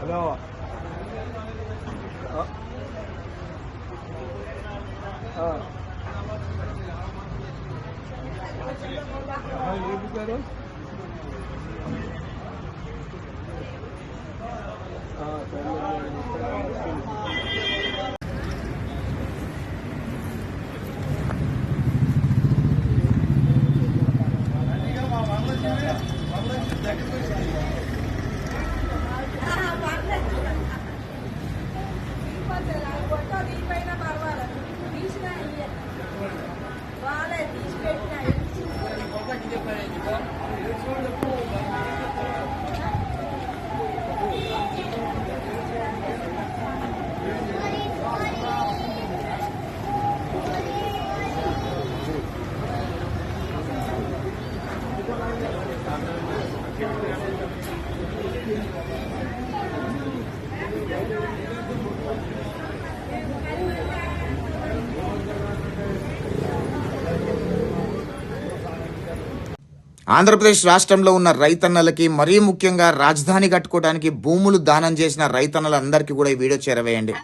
Hello ఏమి పేరు వాళ్ళే ఆంధ్రప్రదేశ్ రాష్ట్రంలో ఉన్న రైతన్నలకి మరీ ముఖ్యంగా రాజధాని కట్టుకోవడానికి భూములు దానం చేసిన రైతన్నలందరికీ కూడా ఈ వీడియో చేరవేయండి.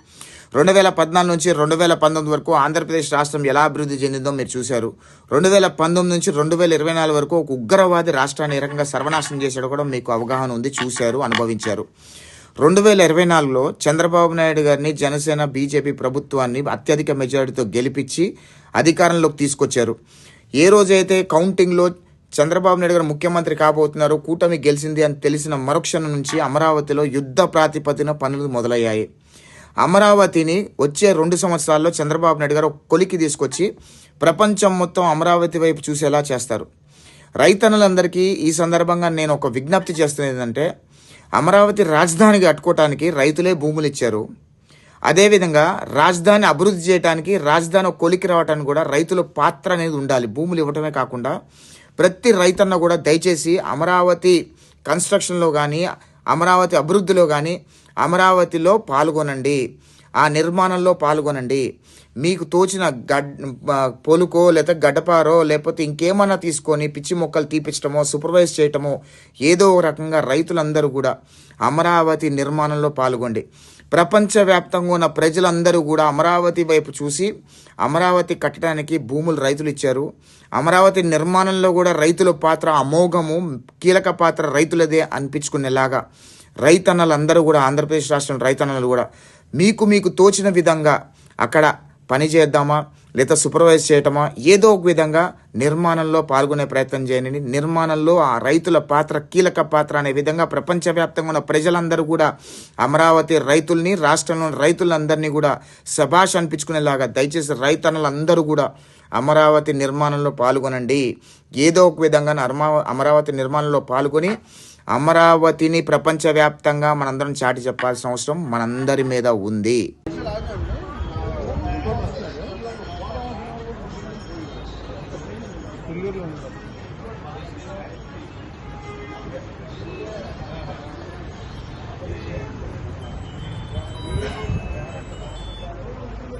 రెండు వేల పద్నాలుగు నుంచి రెండు వేల పంతొమ్మిది వరకు ఆంధ్రప్రదేశ్ రాష్ట్రం ఎలా అభివృద్ధి చెందిందో మీరు చూశారు. రెండు వేల పంతొమ్మిది నుంచి రెండు వేల ఇరవై నాలుగు వరకు ఒక ఉగ్రవాది రాష్ట్రాన్ని రకంగా సర్వనాశనం చేశాడు కూడా మీకు అవగాహన ఉంది చూశారు అనుభవించారు. రెండు వేల ఇరవై నాలుగులో చంద్రబాబు నాయుడు గారిని జనసేన బీజేపీ ప్రభుత్వాన్ని అత్యధిక మెజారిటీతో గెలిపించి అధికారంలోకి తీసుకొచ్చారు. ఏ రోజైతే కౌంటింగ్లో చంద్రబాబు నాయుడు గారు ముఖ్యమంత్రి కాబోతున్నారు కూటమి గెలిచింది అని తెలిసిన మరుక్షణం నుంచి అమరావతిలో యుద్ధ ప్రాతిపదిన పనులు మొదలయ్యాయి. అమరావతిని వచ్చే రెండు సంవత్సరాల్లో చంద్రబాబు నాయుడు గారు ఒక కొలికి తీసుకొచ్చి ప్రపంచం మొత్తం అమరావతి వైపు చూసేలా చేస్తారు. రైతన్నులందరికీ ఈ సందర్భంగా నేను ఒక విజ్ఞప్తి చేస్తున్నది ఏంటంటే అమరావతి రాజధాని కట్టుకోవటానికి రైతులే భూములు ఇచ్చారు. అదేవిధంగా రాజధాని అభివృద్ధి చేయడానికి రాజధాని కొలికి రావడానికి కూడా రైతుల పాత్ర అనేది ఉండాలి. భూములు ఇవ్వటమే కాకుండా ప్రతి రైతన్న కూడా దయచేసి అమరావతి కన్స్ట్రక్షన్లో కానీ అమరావతి అభివృద్ధిలో కానీ అమరావతిలో పాల్గొనండి. ఆ నిర్మాణంలో పాల్గొనండి. మీకు తోచిన గడ్ పొలుకో లేదా గడ్డపారో లేకపోతే ఇంకేమన్నా తీసుకొని పిచ్చి మొక్కలు తీపించడమో సూపర్వైజ్ చేయటమో ఏదో ఒక రకంగా రైతులందరూ కూడా అమరావతి నిర్మాణంలో పాల్గొండి. ప్రపంచవ్యాప్తంగా ఉన్న ప్రజలందరూ కూడా అమరావతి వైపు చూసి అమరావతి కట్టడానికి భూములు రైతులు ఇచ్చారు. అమరావతి నిర్మాణంలో కూడా రైతుల పాత్ర అమోఘము కీలక పాత్ర రైతులదే అనిపించుకునేలాగా రైతన్నలందరూ కూడా ఆంధ్రప్రదేశ్ రాష్ట్రం రైతన్నలు కూడా మీకు మీకు తోచిన విధంగా అక్కడ పని చేద్దామా లేదా సూపర్వైజ్ చేయటమా ఏదో ఒక విధంగా నిర్మాణంలో పాల్గొనే ప్రయత్నం చేయండి నిర్మాణంలో ఆ రైతుల పాత్ర కీలక పాత్ర అనే విధంగా ప్రపంచవ్యాప్తంగా ఉన్న ప్రజలందరూ కూడా అమరావతి రైతుల్ని రాష్ట్రంలోని రైతులందరినీ కూడా శభాష్ అనిపించుకునేలాగా దయచేసి రైతన్నలందరూ కూడా అమరావతి నిర్మాణంలో పాల్గొనండి. ఏదో ఒక విధంగా అమరావతి నిర్మాణంలో పాల్గొని అమరావతిని ప్రపంచవ్యాప్తంగా మనందరం చాటి చెప్పాల్సిన అవసరం మనందరి మీద ఉంది.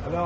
హలో.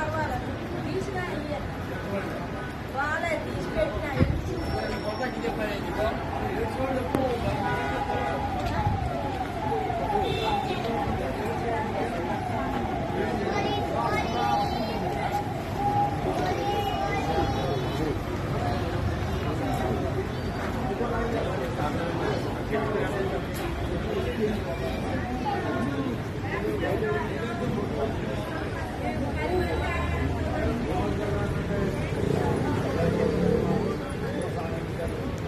here.